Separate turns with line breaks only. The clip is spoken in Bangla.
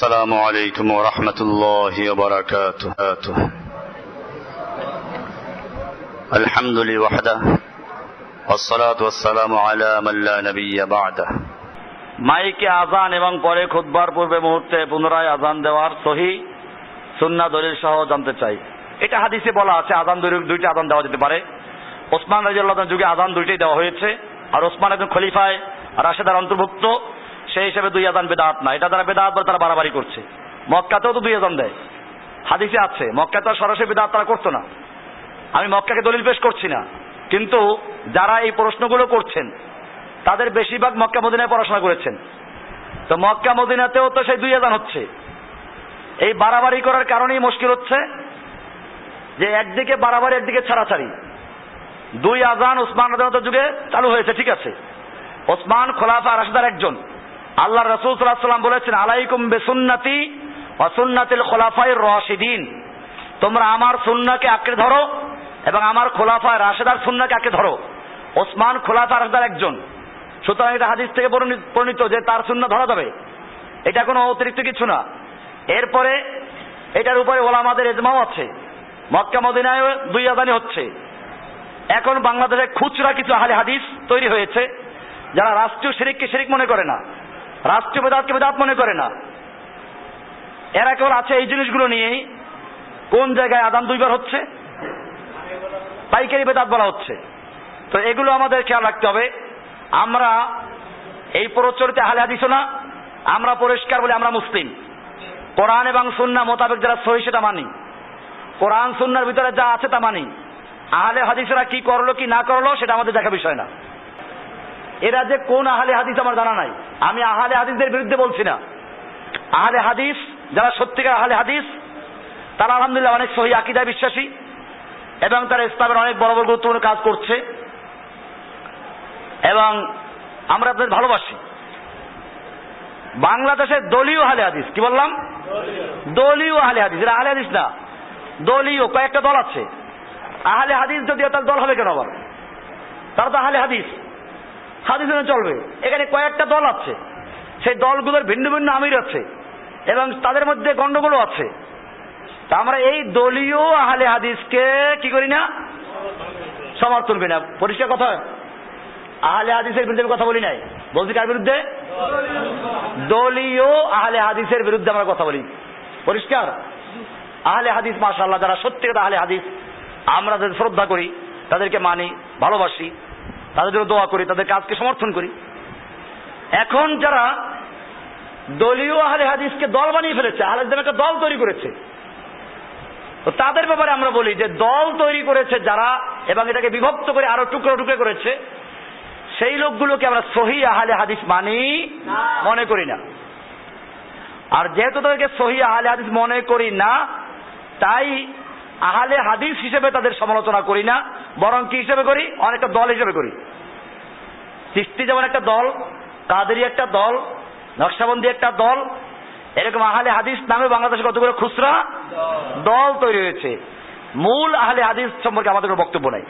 السلام عليكم ورحمة الله وبركاته الحمد لله وحده والصلاة والسلام على من لا نبي بعده
মাইকে আজান এবং পরে খুতবার পূর্বে মুহূর্তে পুনরায় আজান দেওয়ার সহি সুন্না দলিল সহ জানতে চাই এটা হাদিসে বলা আছে আজান দুই- দুইটা আজান দেওয়া যেতে পারে ওসমান রাজিউল্লাহ যুগে আজান দুইটাই দেওয়া হয়েছে আর ওসমান একজন খলিফায় রাশেদার অন্তর্ভুক্ত সেই হিসেবে দুই আজান বেদাত না। এটা তারা বেদাত বলে তারা বাড়াবাড়ি করছে। মক্কাতেও তো দুই আজান দেয়। হাদিসে আছে, মক্কাতে আর সরাসরি বেদাত তারা করতো না। আমি মক্কাকে দলিল পেশ করছি না। কিন্তু যারা এই প্রশ্নগুলো করছেন, তাদের বেশিরভাগ মক্কা মদিনায় পড়াশোনা করেছেন। তো মক্কা মদিনাতেও তো সেই দুই আজান হচ্ছে। এই বাড়াবাড়ি করার কারণেই মুশকিল হচ্ছে যে একদিকে বাড়াবাড়ি, একদিকে ছাড়াছাড়ি। দুই আজান ওসমান যুগে চালু হয়েছে, ঠিক আছে। ওসমান খোলাফা রাশিদার একজন। আল্লাহ রসুল সাল্লাম বলেছেন, আলাইকুম বেসুন্নাতি অসুন্নাতিল খোলাফাই রশিদিন। তোমরা আমার সুন্নাকে আঁকড়ে ধরো এবং আমার খোলাফা রাশেদার সুন্নাকে আঁকড়ে ধরো। ওসমান খোলাফা রাশেদার একজন। সুতরাং এটা হাদিস থেকে প্রণীত যে তার সুন্না ধরা যাবে। এটা কোনো অতিরিক্ত কিছু না। এরপরে এটার উপরে ওলামাদের এজমাও আছে। মক্কা মদিনায় দুই আদানি হচ্ছে। এখন বাংলাদেশে খুচরা কিছু আহলে হাদিস তৈরি হয়েছে, যারা রাষ্ট্রীয় শিরিককে শিরিক মনে করে না। রাষ্ট্রীয় বেদাতকে বেদাত মনে করে না। এরা কেবল আছে এই জিনিসগুলো নিয়েই। কোন জায়গায় আদান দুইবার হচ্ছে? পাইকারি বেদাত বলা হচ্ছে। তো এগুলো আমাদের খেয়াল রাখতে হবে। আমরা এই প্রচলিত আহলে হাদিসও না, আমরা পরিষ্কার বলে আমরা মুসলিম। কোরআন এবং সুন্না মোতাবেক যারা সহি সেটা মানি। কোরআন সুন্নার ভিতরে যা আছে তা মানি। আহলে হাদিসরা কি করল, কি না করল, সেটা আমাদের দেখা বিষয় না। এরা যে কোন আহলে হাদিস আমার জানা নাই। আমি আহলে হাদিসদের বিরুদ্ধে বলছি না। আহলে হাদিস, যারা সত্যিকার আহলে হাদিস, তারা আলহামদুলিল্লাহ অনেক সহি আকিদায় বিশ্বাসী এবং তারা ইসলামের অনেক বড় বড় গুরুত্বপূর্ণ কাজ করছে। এবং আমরা আপনাদের ভালোবাসি। বাংলাদেশের দলীয় আহলে হাদিস, কি বললাম? দলীয় আহলে হাদিস। এটা আহলে হাদিস না। দলীয়, কয়েকটা দল আছে। আহলে হাদিস যদি তার দল হবে কেন আবার? তারা তো আহলে হাদিস। হাদিস চলবে। এখানে কয়েকটা দল আছে। সেই দলগুলোর ভিন্ন ভিন্ন আমির আছে এবং তাদের মধ্যে গন্ডগোলও আছে। তা আমরা এই দলীয় আহলে হাদিসকে কি করি না? সমর্থন করি না। পরিষ্কার কথা? আহলে হাদিসের বিরুদ্ধে কথা বলি নাই। বলছি কার বিরুদ্ধে? দলীয় আহলে হাদিসের বিরুদ্ধে আমরা কথা বলি। পরিষ্কার? আহলে হাদিস, মাশাআল্লাহ, যারা সত্যি কথা আহলে হাদিস, আমরা তাদের শ্রদ্ধা করি, তাদেরকে মানি, ভালোবাসি। তাদের জন্য দোয়া করি তাদের কাজকে সমর্থন করি। এখন যারা দলীয় আহলে হাদিসকে দল বানিয়ে ফেলেছে, আহলে একটা দল তৈরি করেছে, তো তাদের ব্যাপারে আমরা বলি যে দল তৈরি করেছে যারা এবং এটাকে বিভক্ত করে আরও টুকরো টুকরো করেছে, সেই লোকগুলোকে আমরা সহি আহলে হাদিস মানি, মনে করি না। আর যেহেতু তাদেরকে সহি আহলে হাদিস মনে করি না, তাই আহলে হাদিস হিসেবে তাদের সমালোচনা করি না বরং কি হিসেবে করি? অনেকটা দল হিসেবে করি। সৃষ্টি যেমন একটা দল কাদেরি একটা দল নকশাবন্দি একটা দল এরকম আহলে হাদিস নামে বাংলাদেশে কতগুলো খুচরা? দল তৈরি হয়েছে। মূল আহলে হাদিস সম্পর্কে আমাদের কোনো বক্তব্য নাই।